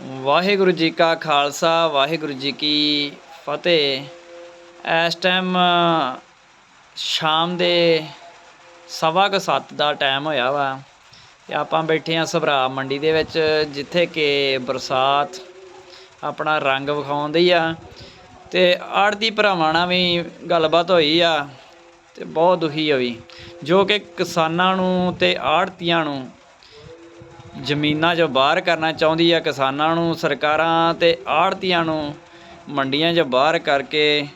ਵਾਹਿਗੁਰੂ ਜੀ ਕਾ ਖਾਲਸਾ, ਵਾਹਿਗੁਰੂ ਜੀ ਕੀ ਫਤਿਹ। ਇਸ ਟਾਈਮ ਸ਼ਾਮ ਦੇ ਸਵਾ ਕੁ ਸੱਤ ਦਾ ਟਾਈਮ ਹੋਇਆ ਵਾ ਤੇ ਆਪਾਂ ਬੈਠੇ ਆ ਸਭਰਾ ਮੰਡੀ ਦੇ ਵਿੱਚ, ਜਿੱਥੇ ਕਿ ਬਰਸਾਤ ਆਪਣਾ ਰੰਗ ਵਿਖਾਉਂਦੀ ਆ ਤੇ ਆੜਤੀ ਭਰਾਵਾਂ ਨਾਲ ਵੀ ਗੱਲਬਾਤ ਹੋਈ ਆ ਤੇ ਬਹੁਤ ਦੁਖੀ ਹੋਈ। ਜੋ ਕਿ ਕਿਸਾਨਾਂ ਨੂੰ ਤੇ ਆੜਤੀਆਂ ਨੂੰ ਜ਼ਮੀਨਾਂ 'ਚੋਂ ਬਾਹਰ ਕਰਨਾ ਚਾਹੁੰਦੀ ਆ ਕਿਸਾਨਾਂ ਨੂੰ, ਸਰਕਾਰਾਂ ਤੇ ਆੜਤੀਆਂ ਨੂੰ, ਮੰਡੀਆਂ 'ਚੋਂ ਬਾਹਰ ਕਰਕੇ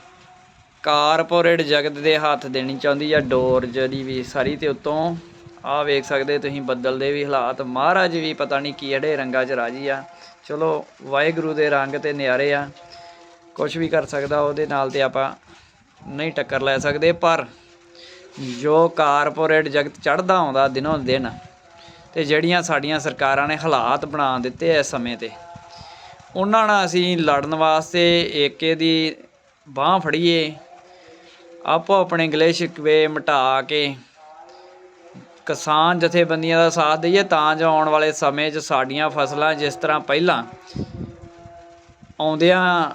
ਕਾਰਪੋਰੇਟ ਜਗਤ ਦੇ ਹੱਥ ਦੇਣੀ ਚਾਹੁੰਦੀ ਆ, ਡੋਰ ਜਿਹੜੀ ਵੀ ਸਾਰੀ ਤੇ ਉਤੋਂ। ਆ ਵੇਖ ਸਕਦੇ ਤੁਸੀਂ, ਬੱਦਲ ਦੇ ਵੀ ਹਾਲਾਤ, ਮਹਾਰਾਜ ਵੀ ਪਤਾ ਨਹੀਂ ਕਿਹੜੇ ਰੰਗਾਂ 'ਚ ਰਾਜੀ ਆ। ਚਲੋ, ਵਾਹਿਗੁਰੂ ਦੇ ਰੰਗ ਤੇ ਨਿਆਰੇ ਆ। ਕੁਝ ਵੀ ਕਰ ਸਕਦਾ, ਉਹਦੇ ਨਾਲ ਤੇ ਆਪਾਂ ਨਹੀਂ ਟੱਕਰ ਲੈ ਸਕਦੇ, ਪਰ ਜੋ ਕਾਰਪੋਰੇਟ ਜਗਤ ਚੜਦਾ ਆਉਂਦਾ ਦਿਨੋਂ ਦਿਨ ਤੇ ਜਿਹੜੀਆਂ ਸਾਡੀਆਂ ਸਰਕਾਰਾਂ ਨੇ ਹਾਲਾਤ ਬਣਾ ਦਿੱਤੇ ਇਸ ਸਮੇਂ ਤੇ, ਉਹਨਾਂ ਨਾਲ ਅਸੀਂ ਲੜਨ ਵਾਸਤੇ ਏਕੇ ਦੀ ਬਾਹ ਫੜੀਏ, ਆਪੋ ਆਪਣੇ ਗਲੇ ਸ਼ਿਕਵੇ ਮਿਟਾ ਕੇ ਕਿਸਾਨ ਜਥੇਬੰਦੀਆਂ ਦਾ ਸਾਥ ਦਈਏ, ਤਾਂ ਜੋ ਆਉਣ ਵਾਲੇ ਸਮੇਂ 'ਚ ਸਾਡੀਆਂ ਫਸਲਾਂ ਜਿਸ ਤਰ੍ਹਾਂ ਪਹਿਲਾਂ ਆਉਂਦਿਆਂ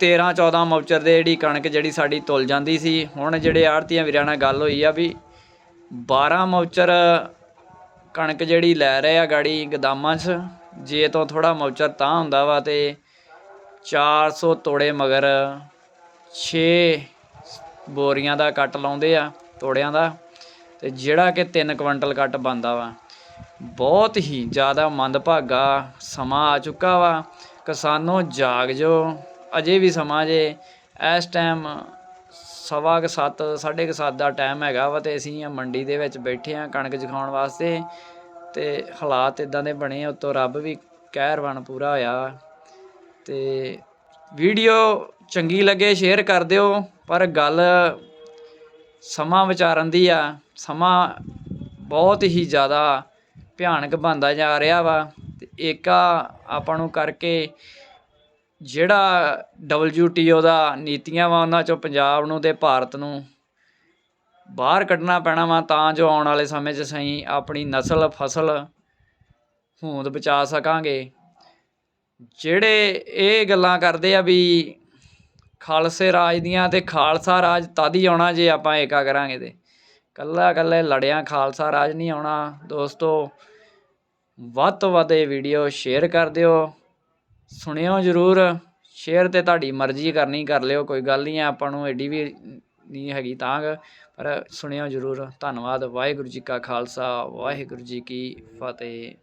13 14 ਮੌਚਰ ਦੇ ਜਿਹੜੀ ਕਣਕ ਜਿਹੜੀ ਸਾਡੀ ਤੁਲ ਜਾਂਦੀ ਸੀ, ਹੁਣ ਜਿਹੜੇ ਆੜਤੀਆਂ ਵੀਰਾਂ ਨਾਲ ਗੱਲ ਹੋਈ ਆ ਵੀ 12 ਮੌਚਰ ਕਣਕ ਜਿਹੜੀ ਲੈ ਰਹੇ ਆ ਗਾੜੀ ਗਦਾਮਾਂ 'ਚ, ਜੇ ਤੋਂ ਥੋੜਾ ਮੌਚਰ ਤਾਂ ਹੁੰਦਾ ਵਾ ਤੇ 400 ਤੋੜੇ ਮਗਰ 6 ਬੋਰੀਆਂ ਦਾ ਕੱਟ ਲਾਉਂਦੇ ਆ ਤੋੜਿਆਂ ਦਾ, ਤੇ ਜਿਹੜਾ ਕਿ 3 ਕੁਇੰਟਲ ਕੱਟ ਬੰਦਾ ਵਾ। ਬਹੁਤ ਹੀ ਜ਼ਿਆਦਾ ਮੰਦਭਾਗਾ ਸਮਾਂ ਆ ਚੁੱਕਾ ਵਾ। ਕਿਸਾਨੋ ਜਾਗ ਜੋ, ਅਜੇ ਵੀ ਸਮਾਂ ਜੇ, ਇਸ ਟਾਈਮ ਸਵਾ ਕੁ ਸੱਤ, ਸਾਢੇ ਕੁ ਸੱਤ ਦਾ ਟਾਈਮ ਹੈਗਾ ਵਾ ਤੇ ਅਸੀਂ ਮੰਡੀ ਦੇ ਵਿੱਚ ਬੈਠੇ ਆ ਕਣਕ ਜਖਾਉਣ ਵਾਸਤੇ। ਤੇ ਹਾਲਾਤ ਇਦਾਂ ਦੇ ਬਣੇ ਆ, ਉੱਤੋਂ ਰੱਬ ਵੀ ਕਹਿਰਵਾਨ ਪੂਰਾ ਹੋਇਆ ਤੇ ਵੀਡੀਓ ਚੰਗੀ ਲੱਗੇ ਸ਼ੇਅਰ ਕਰ ਦਿਓ, ਪਰ ਗੱਲ ਸਮਾਂ ਵਿਚਾਰਨ ਦੀ ਆ। ਸਮਾਂ ਬਹੁਤ ਹੀ ਜ਼ਿਆਦਾ ਭਿਆਨਕ ਬਣਦਾ ਜਾ ਰਿਹਾ ਵਾ। ਤੇ ਏਕਾ ਆਪਾਂ ਨੂੰ ਕਰਕੇ ਜਿਹੜਾ WTO ਦਾ ਨੀਤੀਆਂ ਵਾ ਉਹਨਾਂ ਚੋਂ ਪੰਜਾਬ ਨੂੰ ਅਤੇ ਭਾਰਤ ਨੂੰ ਬਾਹਰ ਕੱਢਣਾ ਪੈਣਾ ਵਾ, ਤਾਂ ਜੋ ਆਉਣ ਵਾਲੇ ਸਮੇਂ 'ਚ ਅਸੀਂ ਆਪਣੀ ਨਸਲ, ਫਸਲ ਹੋਂਦ ਬਚਾ ਸਕਾਂਗੇ। ਜਿਹੜੇ ਇਹ ਗੱਲਾਂ ਕਰਦੇ ਆ ਵੀ ਖਾਲਸੇ ਰਾਜ ਦੀਆਂ ਤੇ ਖਾਲਸਾ ਰਾਜ ਤਦ ਹੀ ਆਉਣਾ ਜੇ ਆਪਾਂ ਏਕਾ ਕਰਾਂਗੇ ਤੇ। ਕੱਲਾ ਕੱਲੇ ਲੜਿਆਂ ਖਾਲਸਾ ਰਾਜ ਨਹੀਂ ਆਉਣਾ। ਦੋਸਤੋ, ਵੱਧ ਤੋਂ ਵੱਧ ਇਹ ਵੀਡੀਓ ਸ਼ੇਅਰ ਕਰ ਦਿਓ। ਸੁਣਿਓ ਜ਼ਰੂਰ ਸ਼ੇਅਰ ਤੇ ਤੁਹਾਡੀ ਮਰਜ਼ੀ ਕਰਨੀ, ਕਰ ਲਿਓ, ਕੋਈ ਗੱਲ ਨਹੀਂ ਹੈ ਆਪਾਂ ਨੂੰ ਐਡੀ ਵੀ ਨਹੀਂ ਹੈਗੀ ਤਾਂ ਪਰ ਸੁਣਿਓ ਜ਼ਰੂਰ। ਧੰਨਵਾਦ, ਵਾਹਿਗੁਰੂ ਜੀ ਕਾ ਖਾਲਸਾ, ਵਾਹਿਗੁਰੂ ਜੀ ਕੀ ਫਤਿਹ।